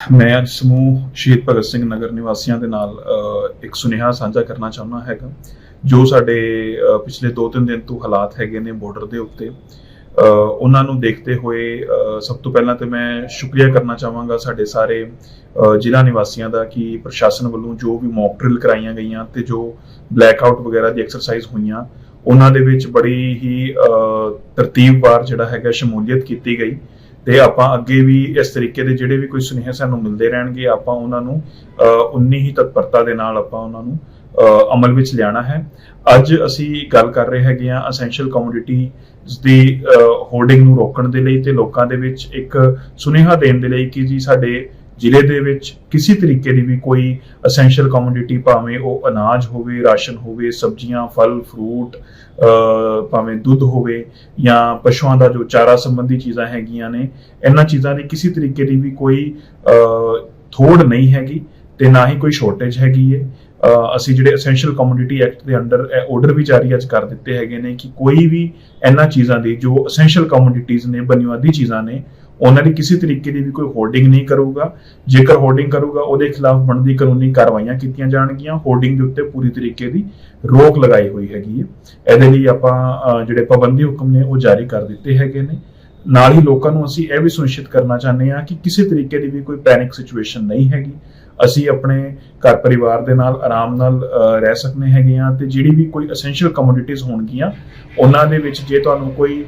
ਮੈਂ ਅੱਜ ਸਮੂਹ ਸ਼ਹੀਦ ਭਗਤ ਸਿੰਘ ਨਗਰ ਨਿਵਾਸੀਆਂ ਦੇ ਨਾਲ ਇੱਕ ਸੁਨੇਹਾ ਸਾਂਝਾ ਕਰਨਾ ਚਾਹੁੰਦਾ ਹੈਗਾ ਜੋ ਸਾਡੇ ਪਿਛਲੇ 2-3 ਦਿਨ ਤੋਂ ਹਾਲਾਤ ਹੈਗੇ ਨੇ ਬਾਰਡਰ ਦੇ ਉੱਤੇ। ਉਹਨਾਂ ਨੂੰ ਦੇਖਦੇ ਹੋਏ ਸਭ ਤੋਂ ਪਹਿਲਾਂ ਤੇ ਮੈਂ ਸ਼ੁਕਰੀਆ ਕਰਨਾ ਚਾਹਾਂਗਾ ਸਾਡੇ ਸਾਰੇ ਜ਼ਿਲ੍ਹਾ ਨਿਵਾਸੀਆਂ ਦਾ ਕਿ ਪ੍ਰਸ਼ਾਸਨ ਵੱਲੋਂ ਜੋ ਵੀ ਮੌਕ ਡਰਿਲ ਕਰਾਈਆਂ ਗਈਆਂ ਤੇ ਜੋ ਬਲੈਕ ਆਊਟ ਵਗੈਰਾ ਦੀ ਐਕਸਰਸਾਈਜ਼ ਹੋਈਆਂ ਉਹਨਾਂ ਦੇ ਵਿੱਚ ਬੜੀ ਹੀ ਅ, ਤਰਤੀਬਵਾਰ ਜਿਹੜਾ ਹੈਗਾ ਸ਼ਮੂਲੀਅਤ ਕੀਤੀ ਗਈ। ਤੇ ਆਪਾਂ ਅੱਗੇ ਵੀ ਇਸ ਤਰੀਕੇ ਦੇ ਜਿਹੜੇ ਵੀ ਕੋਈ ਸੁਨੇਹੇ ਸਾਨੂੰ ਮਿਲਦੇ ਰਹਿਣਗੇ, ਆਪਾਂ ਉਹਨਾਂ ਨੂੰ ਉਨੀ ਹੀ ਤਤਪਰਤਾ ਦੇ ਨਾਲ ਆਪਾਂ ਉਹਨਾਂ ਨੂੰ ਅਮਲ ਵਿੱਚ ਲਿਆਣਾ ਹੈ। ਅੱਜ ਅਸੀਂ ਗੱਲ ਕਰ ਰਹੇ ਹੈਗੇ ਆ ਅਸੈਂਸ਼ੀਅਲ ਕਮੋਡਿਟੀ ਦੀ ਹੋਰਡਿੰਗ ਨੂੰ ਰੋਕਣ ਦੇ ਲਈ ਤੇ ਲੋਕਾਂ ਦੇ ਵਿੱਚ ਇੱਕ ਸੁਨੇਹਾ ਦੇਣ ਦੇ ਲਈ ਕਿ ਜੀ ਸਾਡੇ ਜ਼ਿਲ੍ਹੇ ਦੇ ਵਿੱਚ ਕਿਸੇ ਤਰੀਕੇ ਦੀ ਵੀ ਕੋਈ ਅਸੈਂਸ਼ੀਅਲ ਕਮੋਡਿਟੀ ਭਾਵੇਂ ਉਹ ਅਨਾਜ ਹੋਵੇ, ਰਾਸ਼ਨ ਹੋਵੇ, ਸਬਜ਼ੀਆਂ, ਫਲ ਫਰੂਟ ਭਾਵੇਂ ਦੁੱਧ ਹੋਵੇ ਜਾਂ ਪਸ਼ੂਆਂ ਦਾ ਜੋ ਚਾਰਾ ਸੰਬੰਧੀ ਚੀਜ਼ਾਂ ਹੈਗੀਆਂ ਨੇ, ਇਹਨਾਂ ਚੀਜ਼ਾਂ ਦੀ ਕਿਸੇ ਤਰੀਕੇ ਦੀ ਵੀ ਕੋਈ ਥੋੜ ਨਹੀਂ ਹੈਗੀ ਤੇ ਨਾ ਹੀ ਕੋਈ ਸ਼ਾਰਟੇਜ ਹੈਗੀ ਹੈ ਅਸੀਂ ਜਿਹੜੇ ਅਸੈਂਸ਼ੀਅਲ ਕਮੋਡਿਟੀ ਐਕਟ ਦੇ ਅੰਡਰ ਆਰਡਰ ਵੀ ਜਾਰੀ ਅੱਜ ਕਰ ਦਿੱਤੇ ਹੈਗੇ ਨੇ ਕਿ ਕੋਈ ਵੀ ਇਹਨਾਂ ਚੀਜ਼ਾਂ ਦੀ ਜੋ ਅਸੈਂਸ਼ੀਅਲ ਕਮੋਡਿਟੀਜ਼ ਨੇ ਬੁਨਿਆਦੀ ਚੀਜ਼ਾਂ ਨੇ ਉਹਨਾਂ ਦੀ ਕਿਸੇ ਤਰੀਕੇ ਦੀ ਵੀ ਕੋਈ ਹੋਰਡਿੰਗ ਨਹੀਂ ਕਰੂਗਾ। ਜੇਕਰ ਹੋਰਡਿੰਗ ਕਰੂਗਾ ਉਹਦੇ ਖਿਲਾਫ ਬਣਦੀ ਕਾਨੂੰਨੀ ਕਾਰਵਾਈਆਂ ਕੀਤੀਆਂ ਜਾਣਗੀਆਂ। ਹੋਰਡਿੰਗ ਦੇ ਉੱਤੇ ਪੂਰੀ ਤਰੀਕੇ ਦੀ ਰੋਕ ਲਗਾਈ ਹੋਈ ਹੈਗੀ ਹੈ। ਇਹਦੇ ਲਈ ਆਪਾਂ ਅਹ, ਜਿਹੜੇ ਪਾਬੰਦੀ ਹੁਕਮ ਨੇ ਉਹ ਜਾਰੀ ਕਰ ਦਿੱਤੇ ਹੈਗੇ ਨੇ। ਨਾਲ ਹੀ ਲੋਕਾਂ ਨੂੰ ਅਸੀਂ ਇਹ ਵੀ ਸੁਨਿਸ਼ਚਿਤ ਕਰਨਾ ਚਾਹੁੰਦੇ ਹਾਂ ਕਿ ਕਿਸੇ ਤਰੀਕੇ ਦੀ ਵੀ ਕੋਈ ਪੈਨਿਕ ਸਿਚੁਏਸ਼ਨ ਨਹੀਂ ਹੈਗੀ। ਅਸੀਂ ਆਪਣੇ ਘਰ ਪਰਿਵਾਰ ਦੇ ਨਾਲ ਆਰਾਮ ਨਾਲ ਰਹਿ ਸਕਨੇ ਹੈਗੇ ਆ ਤੇ ਜਿਹੜੀ ਵੀ ਕੋਈ ਅਸੈਂਸ਼ੀਅਲ ਕਮੋਡਿਟੀਜ਼ ਹੋਣਗੀਆਂ, ਉਹਨਾਂ ਦੇ ਵਿੱਚ ਜੇ ਤੁਹਾਨੂੰ ਕੋਈ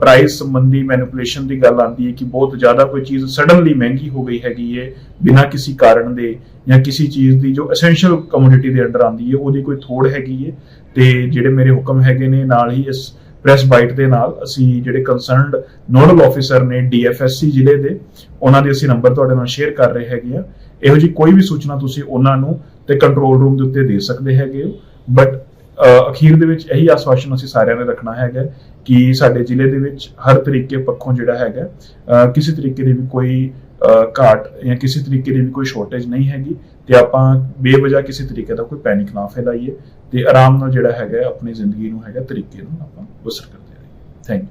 ਪ੍ਰਾਈਸ ਸੰਬੰਧੀ ਮੈਨੀਪੂਲੇਸ਼ਨ ਦੀ ਗੱਲ ਆਉਂਦੀ ਹੈ ਕਿ ਬਹੁਤ ਜ਼ਿਆਦਾ ਕੋਈ ਚੀਜ਼ ਸਡਨਲੀ ਮਹਿੰਗੀ ਹੋ ਗਈ ਹੈਗੀ ਹੈ, ਬਿਨਾਂ ਕਿਸੇ ਕਾਰਨ ਦੇ ਜਾਂ ਕਿਸੇ ਚੀਜ਼ ਦੀ ਜੋ ਅਸੈਂਸ਼ੀਅਲ ਕਮੋਡਿਟੀ ਦੇ ਅੰਡਰ ਆਉਂਦੀ ਹੈ, ਉਹਦੀ ਕੋਈ ਥੋੜ ਹੈਗੀ ਹੈ ਤੇ ਜਿਹੜੇ ਮੇਰੇ ਹੁਕਮ ਹੈਗੇ ਨੇ, ਨਾਲ ਹੀ ਇਸ ਪ੍ਰੈਸ ਬਾਈਟ ਦੇ ਨਾਲ ਅਸੀਂ ਜਿਹੜੇ ਕੰਸਰਨਡ ਨੋਡਲ ਆਫੀਸਰ ਨੇ ਡੀਐਫਐਸਸੀ ਜ਼ਿਲ੍ਹੇ ਦੇ, ਉਹਨਾਂ ਦੇ ਅਸੀਂ ਨੰਬਰ ਤੁਹਾਡੇ ਨਾਲ ਸ਼ੇਅਰ ਕਰ ਰਹੇ ਹੈਗੇ ਆ। ਇਹੋ ਜੀ ਕੋਈ ਵੀ ਸੂਚਨਾ ਤੁਸੀਂ ਉਹਨਾਂ ਨੂੰ ਤੇ ਕੰਟਰੋਲ ਰੂਮ ਦੇ ਉੱਤੇ ਦੇ ਸਕਦੇ ਹੈਗੇ ਹੋ। ਬਟ ਅਖੀਰ ਦੇ ਵਿੱਚ ਇਹੀ ਆਸਵਾਸ਼ਨ ਅਸੀਂ ਸਾਰਿਆਂ ਨੇ ਰੱਖਣਾ ਹੈਗਾ ਕਿ ਸਾਡੇ ਜ਼ਿਲ੍ਹੇ ਦੇ ਵਿੱਚ ਹਰ ਤਰੀਕੇ ਪੱਖੋਂ ਜਿਹੜਾ ਹੈਗਾ ਕਿਸੇ ਤਰੀਕੇ ਦੀ ਵੀ ਕੋਈ ਘਾਟ ਜਾਂ ਕਿਸੇ ਤਰੀਕੇ ਦੀ ਵੀ ਕੋਈ ਸ਼ਾਰਟੇਜ ਨਹੀਂ ਹੈਗੀ ਤੇ ਆਪਾਂ ਬੇਵਜ੍ਹਾ ਕਿਸੇ ਤਰੀਕੇ ਦਾ ਕੋਈ ਪੈਨਿਕ ਨਾ ਫੈਲਾਈਏ ਤੇ ਆਰਾਮ ਨਾਲ ਜਿਹੜਾ ਹੈਗਾ, ਆਪਣੀ ਜ਼ਿੰਦਗੀ ਨੂੰ ਹੈਗਾ, ਤਰੀਕੇ ਨੂੰ ਆਪਾਂ ਬਸਰ ਕਰਦੇ ਰਹੀਏ। ਥੈਂਕ